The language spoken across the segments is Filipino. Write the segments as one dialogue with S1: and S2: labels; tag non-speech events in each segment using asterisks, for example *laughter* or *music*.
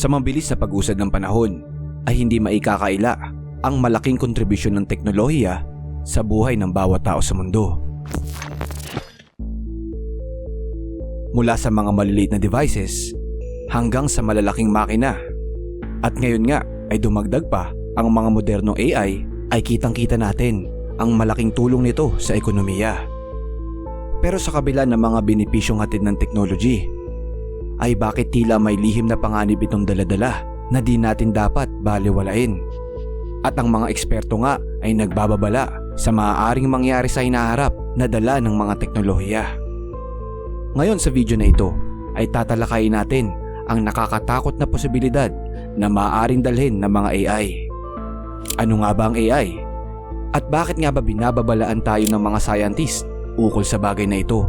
S1: Sa mabilis na pag-usad ng panahon ay hindi maikakaila ang malaking kontribusyon ng teknolohiya sa buhay ng bawat tao sa mundo. Mula sa mga maliliit na devices hanggang sa malalaking makina. At ngayon nga ay dumagdag pa ang mga modernong AI ay kitang-kita natin ang malaking tulong nito sa ekonomiya. Pero sa kabila ng mga benepisyong hatid ng technology, ay bakit tila may lihim na panganib itong daladala na di natin dapat baliwalain. At ang mga eksperto nga ay nagbababala sa maaaring mangyari sa hinaharap na dala ng mga teknolohiya. Ngayon sa video na ito ay tatalakayin natin ang nakakatakot na posibilidad na maaaring dalhin ng mga AI. Ano nga ba ang AI? At bakit nga ba binababalaan tayo ng mga scientist ukol sa bagay na ito?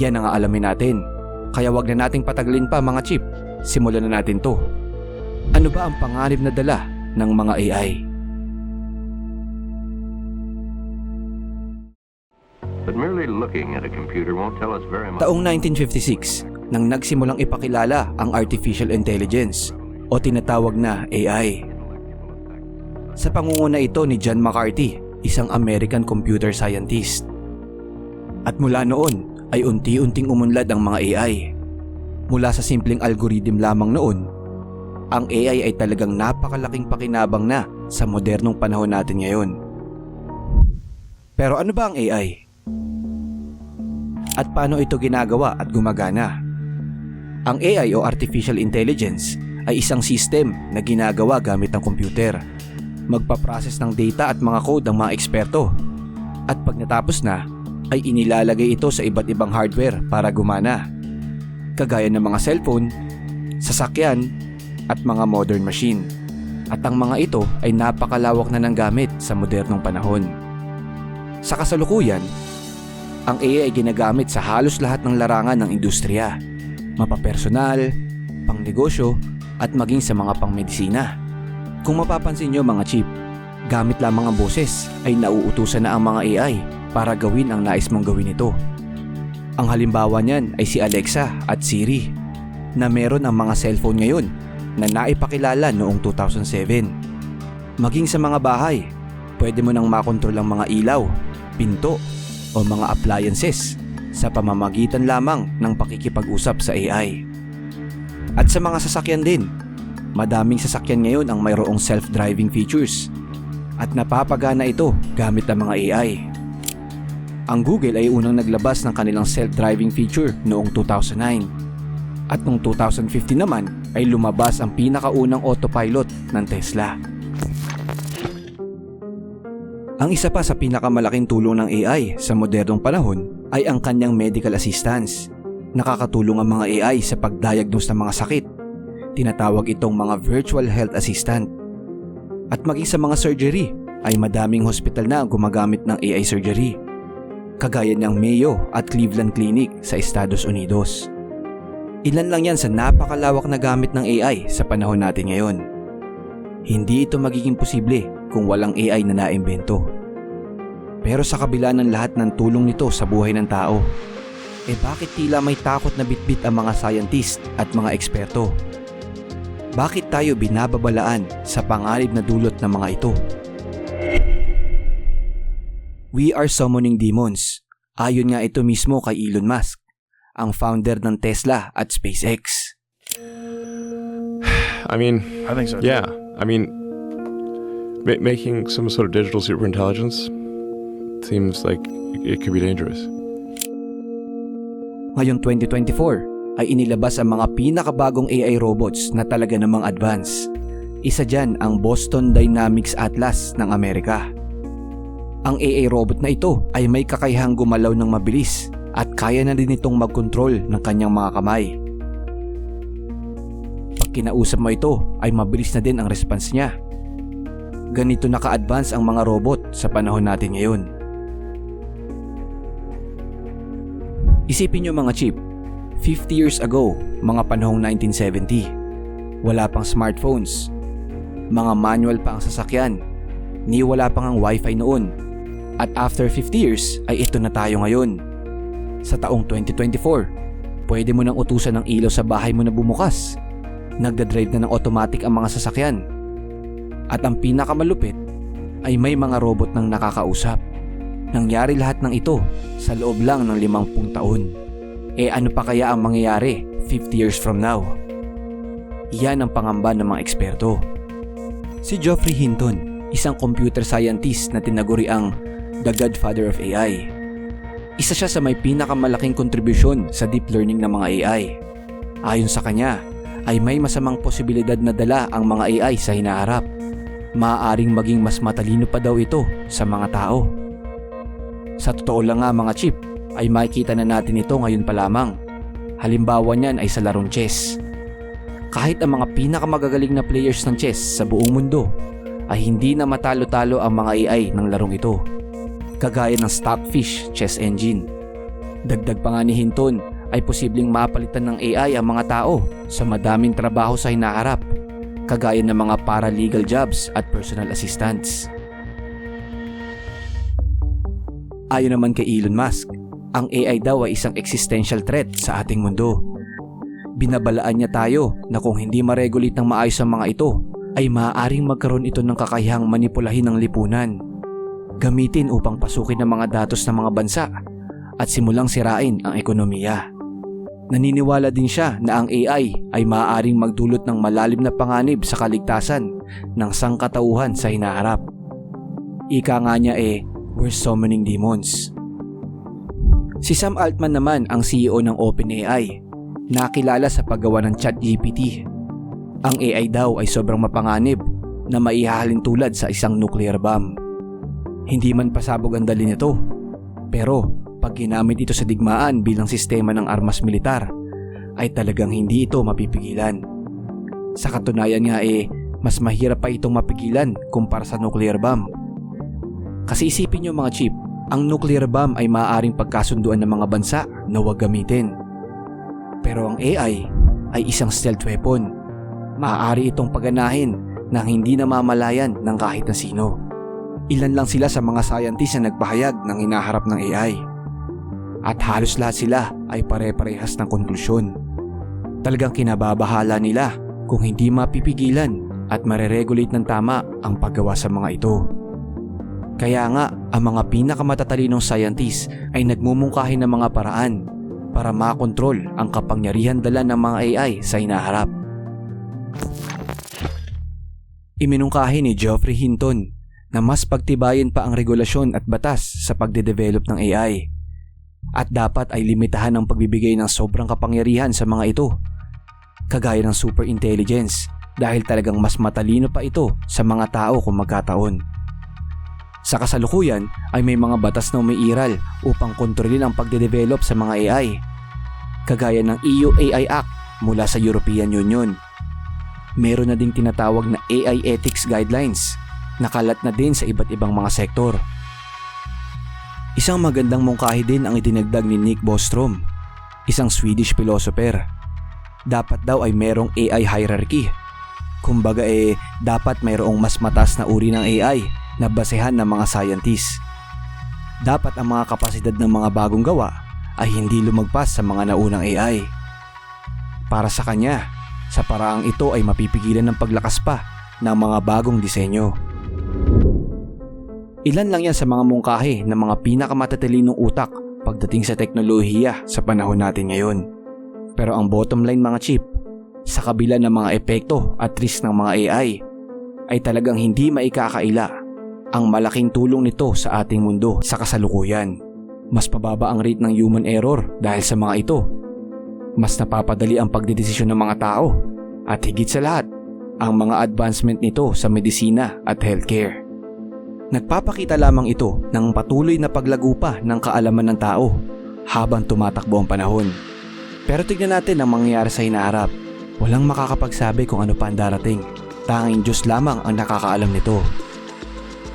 S1: Yan ang aalamin natin. Kaya wag na nating patagalin pa mga chip. Simulan na natin to. Ano ba ang panganib na dala ng mga AI?
S2: But merely looking at a computer won't tell us very much.
S1: Taong 1956 nang nagsimulang ipakilala ang Artificial Intelligence o tinatawag na AI. Sa pangunguna ito ni John McCarthy, isang American computer scientist. At mula noon ay unti-unting umunlad ang mga AI. Mula sa simpleng algorithm lamang noon, ang AI ay talagang napakalaking pakinabang na sa modernong panahon natin ngayon. Pero ano ba ang AI? At paano ito ginagawa at gumagana? Ang AI o Artificial Intelligence ay isang system na ginagawa gamit ang computer. Magpaprocess ng data at mga code ng mga eksperto. At pag natapos na, ay inilalagay ito sa iba't ibang hardware para gumana. Kagaya ng mga cellphone, sasakyan, at mga modern machine. At ang mga ito ay napakalawak na ng gamit sa modernong panahon. Sa kasalukuyan, ang AI ay ginagamit sa halos lahat ng larangan ng industriya, mapapersonal, pangnegosyo, at maging sa mga pangmedisina. Kung mapapansin nyo mga chip, gamit lamang ang boses ay nauutusan na ang mga AI para gawin ang nais mong gawin ito. Ang halimbawa niyan ay si Alexa at Siri na meron ang mga cellphone ngayon na naipakilala noong 2007. Maging sa mga bahay, pwede mo nang makontrol ang mga ilaw, pinto, o mga appliances sa pamamagitan lamang ng pakikipag-usap sa AI. At sa mga sasakyan din, madaming sasakyan ngayon ang mayroong self-driving features at napapagana ito gamit ang mga AI. Ang Google ay unang naglabas ng kanilang self-driving feature noong 2009 at noong 2015 naman ay lumabas ang pinakaunang autopilot ng Tesla. Ang isa pa sa pinakamalaking tulong ng AI sa modernong panahon ay ang kanyang medical assistance. Nakakatulong ang mga AI sa pagdiagnose ng mga sakit. Tinatawag itong mga virtual health assistant. At maging sa mga surgery ay madaming hospital na ang gumagamit ng AI surgery. Kagaya ng Mayo at Cleveland Clinic sa Estados Unidos. Ilan lang yan sa napakalawak na gamit ng AI sa panahon natin ngayon. Hindi ito magiging posible kung walang AI na naimbento. Pero sa kabila ng lahat ng tulong nito sa buhay ng tao, eh bakit tila may takot na bitbit ang mga scientist at mga eksperto? Bakit tayo binababalaan sa panganib na dulot ng mga ito? We are summoning demons. Ayon nga ito mismo kay Elon Musk, ang founder ng Tesla at SpaceX. *sighs*
S3: I mean,
S4: I think so.
S3: yeah. I mean, ma- making some sort of digital superintelligence seems like it could be dangerous.
S1: Ngayong 2024 ay inilabas ang mga pinakabagong AI robots na talaga namang advance. Isa dyan ang Boston Dynamics Atlas ng Amerika. Ang AI robot na ito ay may kakayahang gumalaw ng mabilis at kaya na din itong mag-control ng kanyang mga kamay. Pag kinausap mo ito ay mabilis na din ang response niya. Ganito na ka-advance ang mga robot sa panahon natin ngayon. Isipin nyo mga chip, 50 years ago, mga panahong 1970, wala pang smartphones, mga manual pa ang sasakyan, ni wala pang ang wifi noon. At after 50 years ay ito na tayo ngayon. Sa taong 2024, pwede mo nang utusan ng ilaw sa bahay mo na bumukas. Nagdadrive na ng automatic ang mga sasakyan. At ang pinakamalupit ay may mga robot nang nakakausap. Nangyari lahat ng ito sa loob lang ng 50 taon. E ano pa kaya ang mangyayari 50 years from now? Yan ang pangamba ng mga eksperto. Si Geoffrey Hinton, isang computer scientist na tinaguri ang The Godfather of AI. Isa siya sa may pinakamalaking kontribusyon sa deep learning ng mga AI. Ayon sa kanya, ay may masamang posibilidad na dala ang mga AI sa hinaharap. Maaaring maging mas matalino pa daw ito sa mga tao. Sa totoo lang nga mga chip, ay makikita na natin ito ngayon pa lamang. Halimbawa niyan ay sa larong chess. Kahit ang mga pinakamagagaling na players ng chess sa buong mundo ay hindi na matalo-talo ang mga AI ng larong ito. Kagaya ng Stockfish Chess Engine. Dagdag pa nga ni Hinton ay posibleng mapalitan ng AI ang mga tao sa madaming trabaho sa hinaharap kagaya ng mga paralegal jobs at personal assistants. Ayon naman kay Elon Musk, ang AI daw ay isang existential threat sa ating mundo. Binabalaan niya tayo na kung hindi ma-regulate ng maayos ang mga ito, ay maaaring magkaroon ito ng kakayahang manipulahin ng lipunan. Gamitin upang pasukin ang mga datos ng mga bansa at simulang sirain ang ekonomiya. Naniniwala din siya na ang AI ay maaaring magdulot ng malalim na panganib sa kaligtasan ng sangkatauhan sa hinaharap. Ika nga niya eh, we're summoning demons. Si Sam Altman naman ang CEO ng OpenAI, nakilala sa paggawa ng ChatGPT. Ang AI daw ay sobrang mapanganib na maihahalin tulad sa isang nuclear bomb. Hindi man pasabog ang dali nito, pero pag ginamit ito sa digmaan bilang sistema ng armas militar, ay talagang hindi ito mapipigilan. Sa katunayan nga eh, mas mahirap pa itong mapigilan kumpara sa nuclear bomb. Kasi isipin nyo mga chip, ang nuclear bomb ay maaaring pagkasunduan ng mga bansa na huwag gamitin. Pero ang AI ay isang stealth weapon. Maaari itong paganahin nang hindi namamalayan ng kahit na sino. Ilan lang sila sa mga scientists na nagpahayag ng hinaharap ng AI. At halos lahat sila ay pare-parehas ng konklusyon. Talagang kinababahala nila kung hindi mapipigilan at mareregulate ng tama ang paggawa sa mga ito. Kaya nga, ang mga pinakamatatalinong scientists ay nagmumungkahi ng mga paraan para makontrol ang kapangyarihan dala ng mga AI sa hinaharap. Iminungkahi ni Geoffrey Hinton na mas pagtibayin pa ang regulasyon at batas sa pagdedevelop ng AI at dapat ay limitahan ang pagbibigay ng sobrang kapangyarihan sa mga ito kagaya ng super intelligence dahil talagang mas matalino pa ito sa mga tao kung magkataon. Sa kasalukuyan ay may mga batas na umiiral upang kontrolin ang pagdedevelop sa mga AI kagaya ng EU AI Act mula sa European Union. Meron na ding tinatawag na AI Ethics Guidelines na kalat na din sa iba't ibang mga sektor. Isang magandang mungkahi din ang itinagdag ni Nick Bostrom, isang Swedish philosopher. Dapat daw ay merong AI hierarchy. Kumbaga eh, dapat mayroong mas matas na uri ng AI na basehan ng mga scientists. Dapat ang mga kapasidad ng mga bagong gawa ay hindi lumagpas sa mga naunang AI. Para sa kanya, sa paraang ito ay mapipigilan ng paglakas pa ng mga bagong disenyo. Ilan lang yan sa mga mungkahi ng mga pinakamatatalinong utak pagdating sa teknolohiya sa panahon natin ngayon. Pero ang bottom line mga chip, sa kabila ng mga epekto at risk ng mga AI, ay talagang hindi maikakaila ang malaking tulong nito sa ating mundo sa kasalukuyan. Mas pababa ang rate ng human error dahil sa mga ito. Mas napapadali ang pagdedesisyon ng mga tao at higit sa lahat, ang mga advancement nito sa medisina at healthcare. Nagpapakita lamang ito ng patuloy na paglago pa ng kaalaman ng tao habang tumatakbo ang panahon. Pero tignan natin ang mangyayari sa hinaharap. Walang makakapagsabi kung ano pa ang darating. Tanging Diyos lamang ang nakakaalam nito.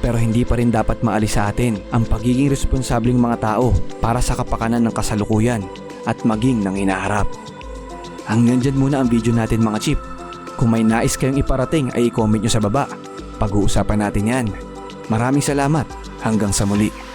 S1: Pero hindi pa rin dapat maalis sa atin ang pagiging responsableng mga tao para sa kapakanan ng kasalukuyan at maging ng hinaharap. Hanggang dyan muna ang video natin mga chip. Kung may nais kayong iparating ay i-comment nyo sa baba. Pag-uusapan natin yan. Maraming salamat. Hanggang sa muli.